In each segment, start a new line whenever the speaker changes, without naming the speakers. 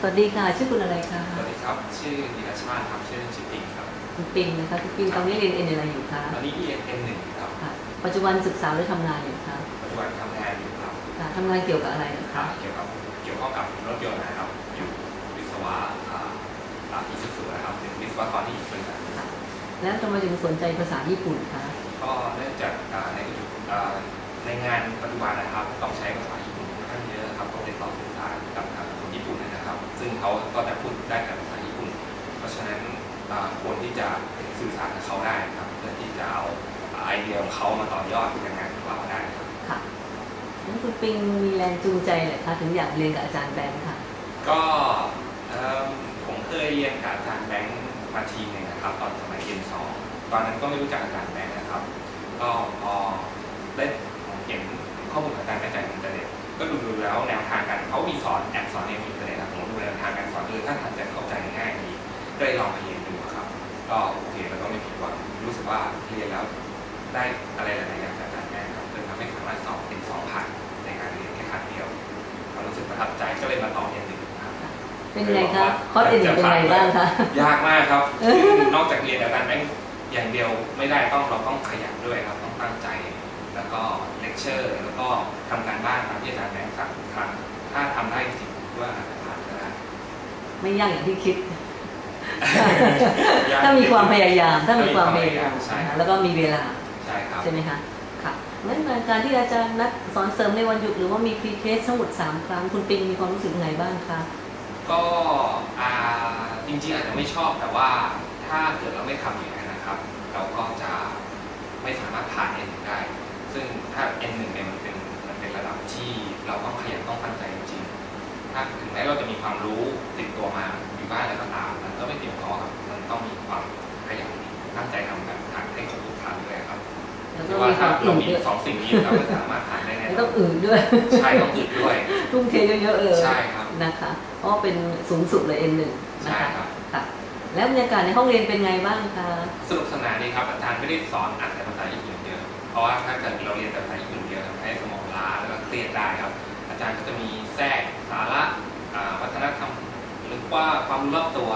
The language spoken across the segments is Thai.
สวัสดีค่ะ ชื่อคุณอะไรคะ
สวัสดีครับ ชื่อธีรชาติครับ ชื่อเล่นชื่อปิงครับ
คุณปิงนะคะคุณปิงตอนนี้เรียนเอ็นอะไรอยู่คะ
ตอนนี้ EN N หนึ่งครับ
ค่ะปัจจุบันศึกษาหรือทำงานอยู่คะ
ปัจจุบันทำงานอยู่ครับ
ค่ะทำงานเกี่ยวกับอะไรเหรอ
ค่ะ
คะ
เกี่ยวกับเกี่ยวข้องกับรถยนต์นะครับ อยู่วิศวะอ่าอ่าอิสุสุนะครับเป็นวิศวกรที่อยู่บริษัท
ค่ะแล้วทำไมถึงสนใจภาษาญี่ปุ่นคะ
ก็เนื่องจากอ่าในอ่าในงานปัจจุบันนะครับ ต้องใช้ภาษาญี่ปุ่นค่อนข้างเยอะครับต้องติดต่อสื่อสารกับ ซึ่งเขาก็จะพูดได้แต่ภาษาญี่ปุ่น เพราะฉะนั้นอ่าควรที่จะสื่อสารกับเขาได้ครับเพื่อที่จะเอาไอเดียของเขามาต่อยอดในงานของเราได้ครับ
ค่ะงั้นคุณปิงมีแรงจูงใจเหรอคะถึงอยากเรียนกับอาจารย์แบงค์ค่ะ
ก็เอิ่มผมเคยเรียนกับอาจารย์แบงค์มาทีหนึ่งนะครับ ตอนสมัยเรียนสองตอนนั้นก็ไม่รู้จักอาจารย์แบงค์นะครับ ก็พอได้เห็นข้อมูลของอาจารย์แบงค์จากอินเทอร์เน็ตก็ดูดูๆแล้วแนวทางการเขามีสอนแอบสอนในอินเทอร์เน็ตนะผมดูแนว ทางการสอนเออถ้าทางจะเข้าใจง่ายดีก็เลยลองไปเรียนดูครับ ก็โอเคแล้วก็ไม่ผิดหวังรู้สึกว่าเรียนแล้วได้อะไรหลายๆอย่างจากอาจารย์แบงค์ครับจนทำให้สามารถสอบเป็นสองผ่านในการเรียนแค่ครั้งเดียวก็รู้สึกประทับใจก็เลยมาต่อเรียนหนึ่งครับ
เป็นไงคะคอร์สเอ็นเป็นไงบ้างคะ
ยากมากครับซึ่งนอกจากเรียนอาจารย์แบงค์อย่างเดียวไม่ได้ต้องเราต้องขยันด้วยครับต้องตั้งใจแล้วก็เลคเชอร์ แล้วก็ทำการบ้านตามที่อาจารย์แบงค์สั่งทุกครั้งถ้าทำได้จริงๆว่าอาจจะผ่านก็ได้
ไม่ยากอย่างที่คิด ถ้ามีความพยายาม ถ้ามีความพยายาม
ใช่
นะ
ครั
คะ
บ
แล้วก็มีเวลา
ใช่ครับ
ใช่ไหมคะค่ะงั้นการที่อาจารย์นัดสอนเสริมในวันหยุดหรือว่ามีพรีเทสทั้งหมด3ครั้งคุณปิงมีความรู้สึกยังไงบ้างคะ
ก็อ่าจริงๆอาจจะไม่ชอบแต่ว่าถ้าเกิดเราไม่ทำอย่างนั้นนะครับ เราก็จะไม่สามารถผ่าน N ได้ ซึ่งถ้า N หนึ่งเนี่ยมันเป็นมันเป็นระดับที่เราต้องขยันต้องตั้งใจจริงๆ ถ้าถึงแม้เราจะมีความรู้ติดตัวมาอยู่บ้านอะไรก็ตามมันก็ไม่เพียงพอครับมันต้องมีความขยันตั้งใจทำแบบทางให้ครบทุกครั้งด้วยครับ
แล้ว
เพ
ก็
ราะว่า
มีคาม
ถ้าวเรา
อื่น
มี
ด้วย
สองสิ่งนี้เราก็สามารถผ่านได้แน่
แล้ว
น
ต้
อ
อนงอื่นด้วย
ใช่ต้องอึดด้วย
ทุ่มเทเยอะๆเลย
ใช่ครับ
นะคะเพราะว่าเป็นสูงสุดเลย N1 นะ
ใช่
คะ
ครับ
ค่ะแล้วบรรยากาศในห้องเรียนเป็นไงบ้างคะ
สนุกสนานดีครับอาจารย์ไม่ได้สอนอ่านแต่ภาษาญี่ปุ่นเยอะเพราะว่าถ้าเกิดเราเรียนแต่ภาษาญี่ปุ่นเยอะทำให้สมองล้าแล้วก็เครียดได้ครับ อาจารย์ก็จะมีแทรกสาระอ่าวัฒนธรรม หรือ ว่าความรู้รอบตัว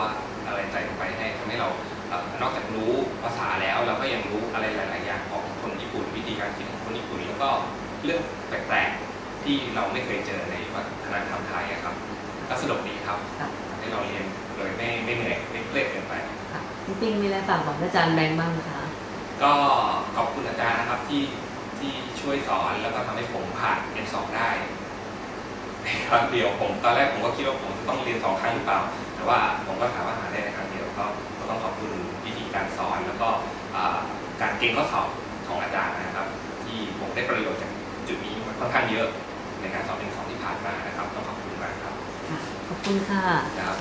อะไรใส่ลงไปให้ทำให้เราเอ่อนอกจากรู้ภาษาแล้วเราก็ยังรู้อะไรหลาย ๆ อย่างของคนญี่ปุ่นวิธีการคิดของคนญี่ปุ่นแล้วก็เรื่องแปลก ๆ ที่เราไม่เคยเจอในวัฒนธรรมไทยอะครับก็สนุกดีครับ
ค่ะ
ให้เราเรียนโดยไม่ไม่เหนื่อยไม่เครียดเกินไป
ค่ะคุณปิงมีอะไรฝากบอกอาจารย์แบงค์บ้างคะ
ก็ขอบคุณอาจารย์นะครับที่ที่ช่วยสอนแล้วก็ทำให้ผมผ่านเรียนสองได้ ในครั้งเดียวผมตอนแรกผมก็คิดว่าผมจะต้องเรียนสองครั้งหรือเปล่า แต่ว่าผมก็สามารถหาได้ในครั้งเดียวก็ก็ต้องขอบคุณวิธีการสอนแล้วก็อ่าการเก่งข้อสอบของอาจารย์นะครับ ที่ผมได้ประโยชน์จากจุดนี้ค่อนข้างเยอะในการสอบเป็นสองที่ผ่านมานะครับ ต้องขอบคุณมากครับ
ค่ะขอบคุณค่ะ
ครับ